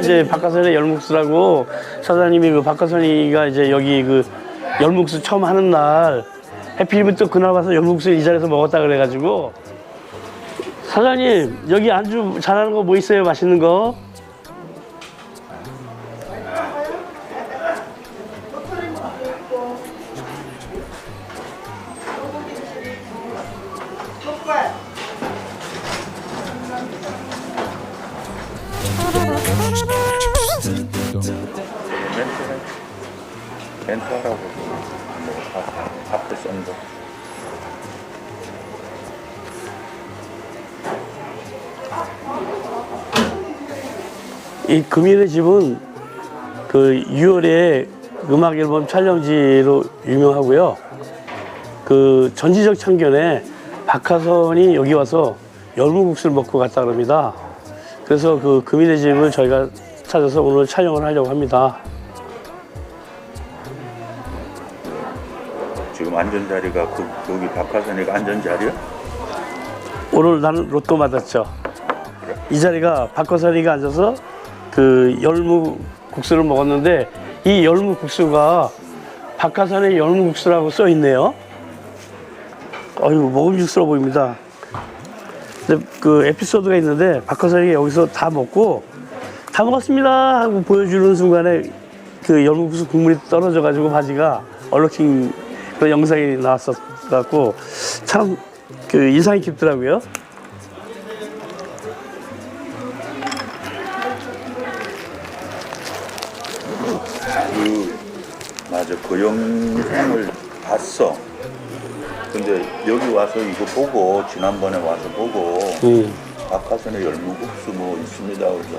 이제 박하선의 열묵수라고 사장님이 그 박하선이가 이제 여기 그 열묵수 처음 하는 날 해필이면 또 그날 와서 열묵수 이 자리에서 먹었다 그래가지고 사장님 여기 안주 잘하는 거 뭐 있어요 맛있는 거? 멘트하라고 뭐쓴 거. 이 금일의 집은 그 6월에 음악 앨범 촬영지로 유명하고요. 그 전지적 참견에 박하선이 여기 와서 열무국수를 먹고 갔다 그럽니다. 그래서 그 금일의 집을 저희가 찾아서 오늘 촬영을 하려고 합니다. 지금 앉은 자리가 그, 여기 박하선이가 앉은 자리야? 오늘 나는 로또 맞았죠. 이 자리가 박하선이가 앉아서 그 열무 국수를 먹었는데 이 열무 국수가 박하선의 열무 국수라고 써 있네요. 어이구 먹음직스러워 보입니다. 근데 그 에피소드가 있는데 박하선이 여기서 다 먹고 다 먹었습니다 하고 보여주는 순간에 그 열무국수 국물이 떨어져 가지고 바지가 얼룩진 그런 영상이 나왔었 갖고 참 그 인상이 깊더라고요. 그 맞아 그 영상을 봤어. 근데 여기 와서 이거 보고 지난번에 와서 보고 음. 박하선의 열무국수 뭐 있습니다. 그래서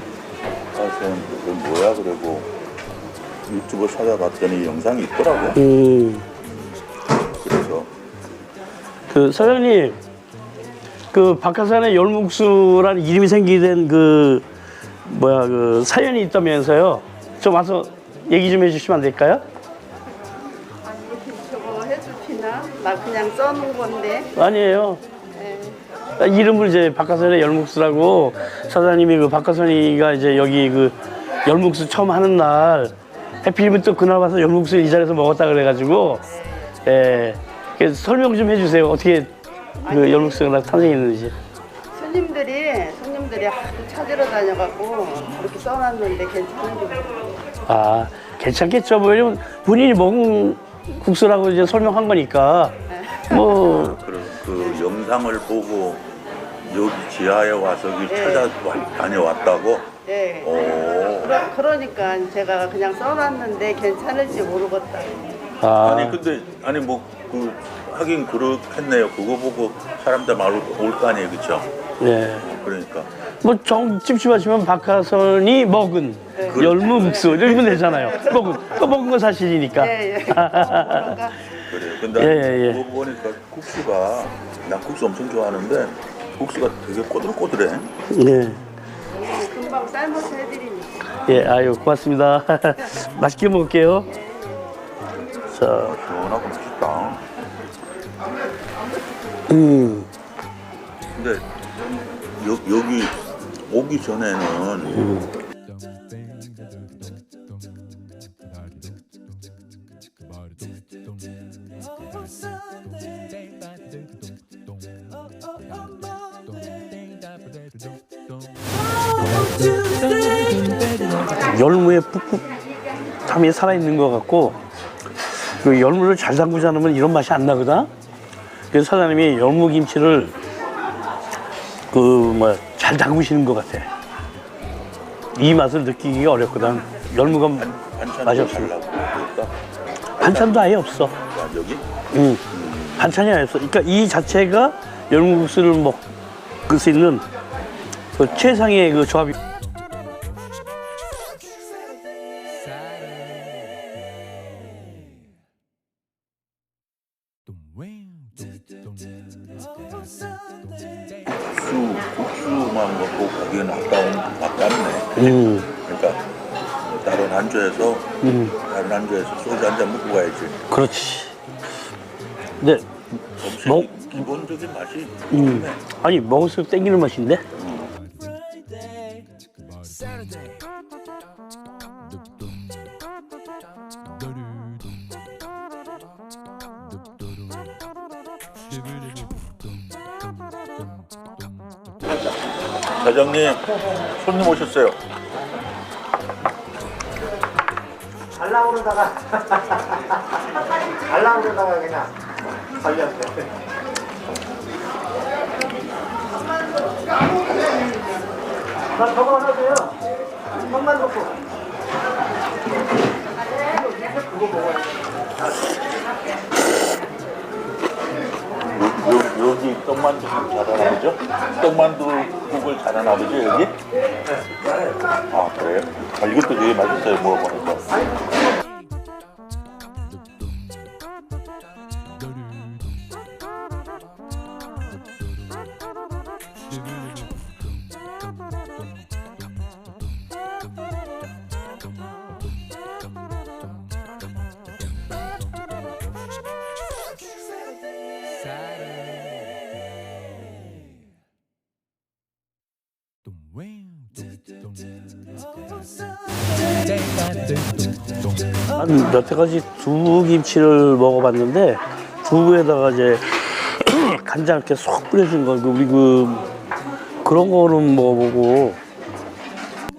박하선 그거 뭐야 그러고 유튜브 찾아봤더니 영상이 있더라고. 음. 그래서 그 사장님 그 박하산의 열무국수라는 이름이 생기게 된그 뭐야 그 사연이 있다면서요 좀 와서 얘기 좀 해주시면 안 될까요? 아니 저거 해주시나? 나 그냥 써놓은 건데. 아니에요 예. 이름을 이제 박하선의 열무국수라고 사장님이 그 박하선이가 이제 여기 그 열무국수 처음 하는 날 해필이면 또 그날 와서 열무국수 이 자리에서 먹었다 그래가지고 예 그래서 설명 좀 해주세요 어떻게 그 열무국수가 탄생했는지 손님들이 손님들이 하도 찾으러 다녀갖고 그렇게 써놨는데 괜찮은지 모르겠어요. 아 괜찮겠죠. 뭐 왜냐면 본인이 먹은 국수라고 이제 설명한 거니까 뭐 그, 그 영상을 보고 여기 지하에 와서 여기 찾아 다녀왔다고. 예. 오. 그러, 그러니까 제가 그냥 써놨는데 괜찮을지 모르겠다. 아, 아니 근데 아니 뭐 그 하긴 그렇겠네요. 그거 보고 사람들 말올거 아니에요, 그렇죠? 네. 그러니까 뭐정 찝찝하시면 박하선이 먹은 열무 국수 이러면 되잖아요. 먹은 또 먹은 건 사실이니까. 예, 예. 그런가? 그래. 근데 예, 예, 예. 그거 보니까 국수가 난 국수 엄청 좋아하는데 국수가 되게 꼬들꼬들해. 네. 금방 삶아서 해드리니까. 예, 아유 고맙습니다. 맛있게 먹을게요. 자, 시원하고 맛있다. 음, 근데 여, 여기 오기 전에는 열무에 푹푹함이 살아있는 것 같고 그 열무를 잘 담그지 않으면 이런 맛이 안 나거든. 그래서 사장님이 열무 김치를 그 뭐야 잘 담그시는 것 같아. 이 맛을 느끼기가 어렵거든. 열무가 맛이 없어. 그럴까? 반찬도 아예 없어. 아, 여기 응. 반찬이 아예 없어. 그러니까 이 자체가 열무국수를 먹을 수 있는 그 최상의 그 조합이. 음. 그러니까 다른 안주에서 음, 다른 안주에서 소주 한 잔 먹고 가야지. 그렇지. 근데 먹- 기본적인 맛이 음. 아니 먹을수록 땡기는 맛인데? 사장님 손님 오셨어요. 갈라 그러다가 갈라 그러다가 그냥 걸렸네. 나 저거 하나 줘요. 형만 놓고. 그거 먹어야 돼. 요, 요, 여기 떡만두 잘하는 아버죠? 떡만두 국을 잘하는 아버지 여기? 아 그래요? 아, 이것도 되게 맛있어요 먹어보니까. 한 여태까지 두부김치를 먹어봤는데 두부에다가 이제 간장 이렇게 쏙 뿌려준 거, 그 우리 그 그런 거는 먹어보고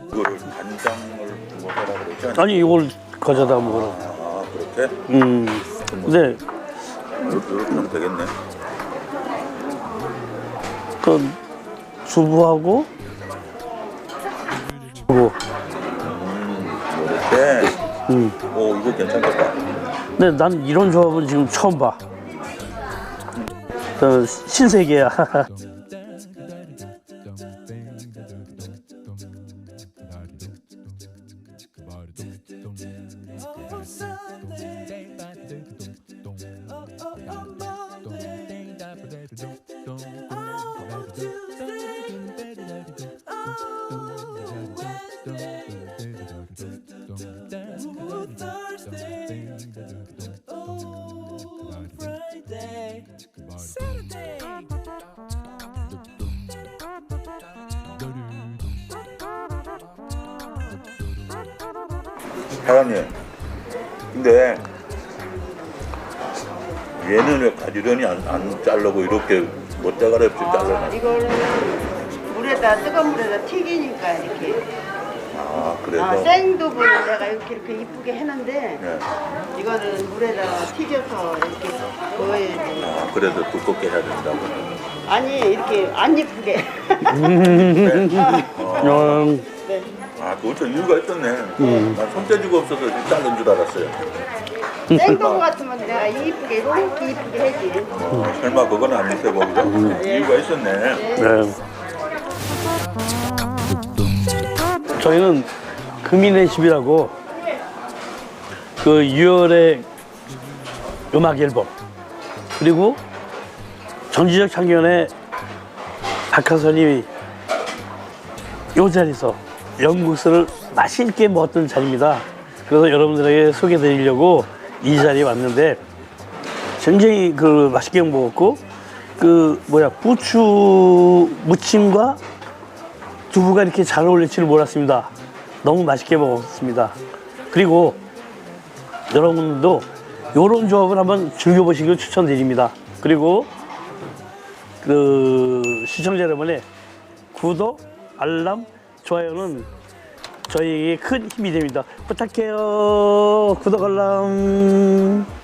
이거를 간장을 먹어라 그랬죠? 아니 이걸 가져다 먹으라. 아 그렇게? 음, 근데 이렇게, 이렇게 하면 되겠네. 그 두부하고 이렇게. 음. 오 이거 괜찮겠다. 근데 난 이런 조합은 지금 처음 봐. 그 신세계야. 사장님. 근데 얘는 왜 가지런히 안, 안 자르고 이렇게 멋대가리 없이 잘라놔? 이거는 물에다 뜨거운 물에다 튀기니까 이렇게. 아 그래서 아, 생두부는 내가 이렇게 이렇게 이쁘게 했는데 네. 이거는 물에다 튀겨서 이렇게 구워야지. 아 그래서 두껍게 해야 된다고. 아니 이렇게 안 이쁘게. 음, 네. 아 그것도 이유가 있었네. 난 손재주가 없어서 자른 줄 알았어요. 생두부 같으면 내가 이쁘게 이렇게 이쁘게 해지. 어, 설마 그건 아니세요, 거기서? 이유가 있었네. 네. 저희는 금인의 집이라고 그 6월의 음악 앨범 그리고 정지적 창견의 박하선이 이 자리에서 영국서를 맛있게 먹었던 자리입니다. 그래서 여러분들에게 소개드리려고 이 자리에 왔는데 굉장히 그 맛있게 먹었고 그 뭐야 부추 무침과 두부가 이렇게 잘 어울릴 줄 몰랐습니다. 너무 맛있게 먹었습니다. 그리고 여러분들도 이런 조합을 한번 즐겨보시길 추천드립니다. 그리고 그 시청자 여러분의 구독, 알람, 좋아요는 저희에게 큰 힘이 됩니다. 부탁해요. 구독, 알람.